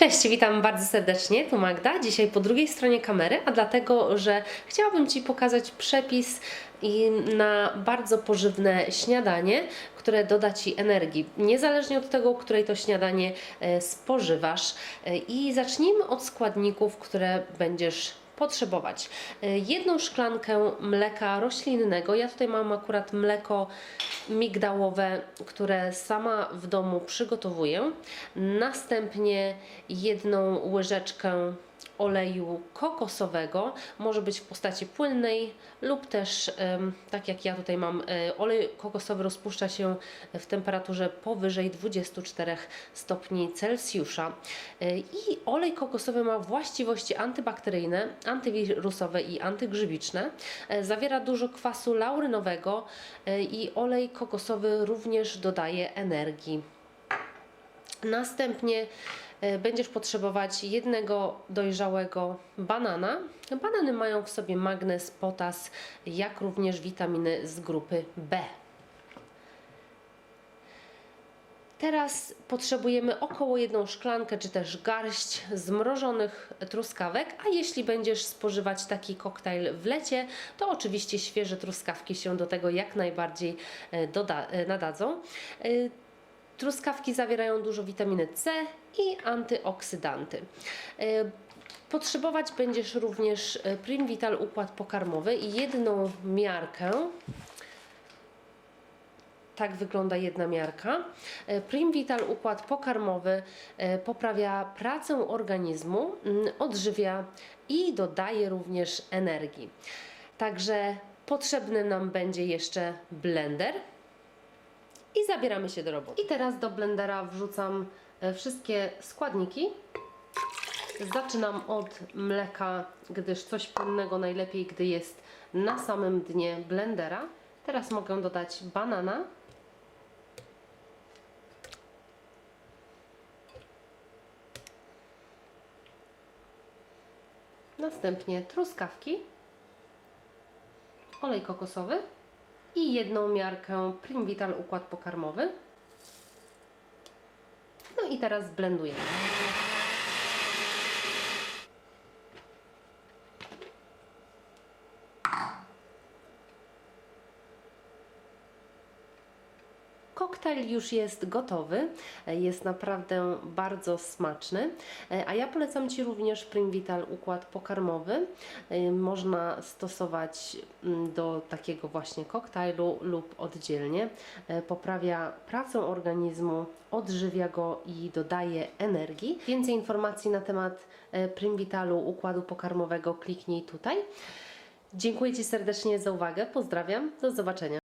Cześć, witam bardzo serdecznie, tu Magda. Dzisiaj po drugiej stronie kamery, a dlatego, że chciałabym Ci pokazać przepis na bardzo pożywne śniadanie, które doda Ci energii, niezależnie od tego, której to śniadanie e, spożywasz. E, I zacznijmy od składników, które będziesz potrzebować. E, Jedną szklankę mleka roślinnego. Ja tutaj mam akurat mleko migdałowe, które sama w domu przygotowuję. Następnie jedną łyżeczkę oleju kokosowego, może być w postaci płynnej lub też tak jak ja tutaj mam e, olej kokosowy rozpuszcza się w temperaturze powyżej 24 stopni Celsjusza E, i olej kokosowy ma właściwości antybakteryjne, antywirusowe i antygrzybiczne. E, Zawiera dużo kwasu laurynowego i olej kokosowy również dodaje energii. Następnie e, będziesz potrzebować jednego dojrzałego banana. Banany mają w sobie magnez, potas, jak również witaminy z grupy B. Teraz potrzebujemy około jedną szklankę czy też garść zmrożonych truskawek, a jeśli będziesz spożywać taki koktajl w lecie, to oczywiście świeże truskawki się do tego jak najbardziej e, doda- e, nadadzą. Truskawki zawierają dużo witaminy C i antyoksydanty. E, Potrzebować będziesz również e, Primvital układ pokarmowy i jedną miarkę. Tak wygląda jedna miarka. E, Primvital układ pokarmowy poprawia pracę organizmu, odżywia i dodaje również energii. Także potrzebny nam będzie jeszcze blender i zabieramy się do roboty. I teraz do blendera wrzucam e, wszystkie składniki. Zaczynam od mleka, gdyż coś płynnego najlepiej, gdy jest na samym dnie blendera. Teraz mogę dodać banana. Następnie truskawki, olej kokosowy i jedną miarkę Primvital układ pokarmowy. No i teraz blendujemy. Koktajl już jest gotowy, jest naprawdę bardzo smaczny, a ja polecam Ci również Primvital układ pokarmowy. Można stosować mm, do takiego właśnie koktajlu lub oddzielnie. Poprawia pracę organizmu, odżywia go i dodaje energii. Więcej informacji na temat e, Primvitalu układu pokarmowego kliknij tutaj. Dziękuję Ci serdecznie za uwagę, pozdrawiam, do zobaczenia.